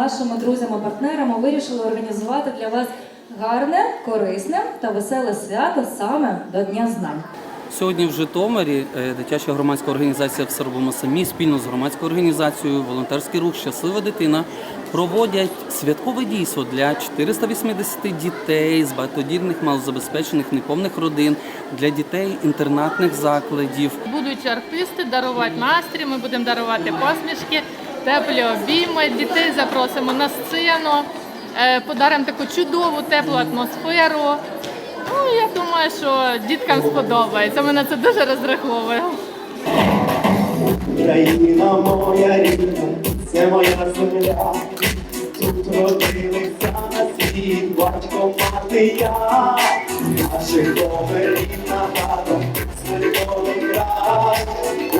нашими друзями-партнерами вирішили організувати для вас гарне, корисне та веселе свято саме до Дня знань. Сьогодні в Житомирі е, дитяча громадська організація «Все робимо самі» спільно з громадською організацією Волонтерський рух Щаслива дитина проводять святкове дійство для 480 дітей з багатодітних малозабезпечених неповних родин, для дітей інтернатних закладів. Будуть артисти дарувати настрій, ми будемо дарувати посмішки, теплі обійми. Дітей запросимо на сцену, е, подаримо таку чудову теплу атмосферу. Ну, я думаю, що діткам сподобається. Ми на це дуже розраховуємо. Україна моя рідна, це моя земля. Тут родилися на світ, батько, мати я. Наших край. А на своє жовте поле.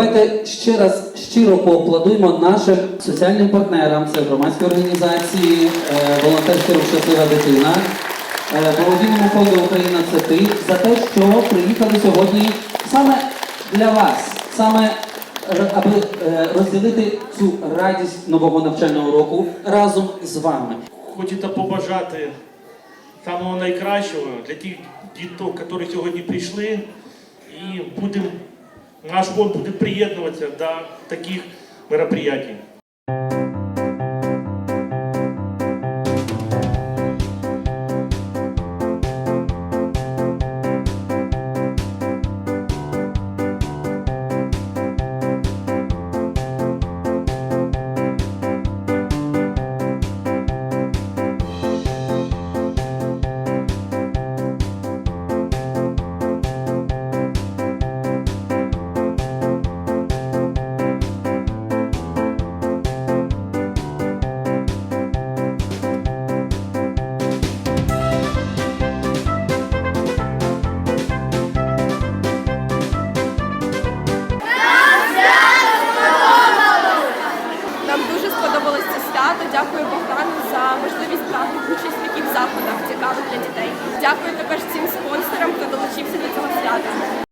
Давайте ще раз щиро поаплодуємо нашим соціальним партнерам. Це громадські організації, е, волонтерський рух щаслива дитина, е, благодійному фонду Україна це ти за те, що приїхали сьогодні саме для вас, саме аби е, розділити цю радість нового навчального року разом з вами. Хочеться побажати самого найкращого для тих діток, які сьогодні прийшли, і будемо, наш фонд буде приєднуватися до таких мероприятий. Дякую Богдану за можливість брати участь в таких заходах цікавих для дітей. Дякую також всім спонсорам, хто долучився до цього свята.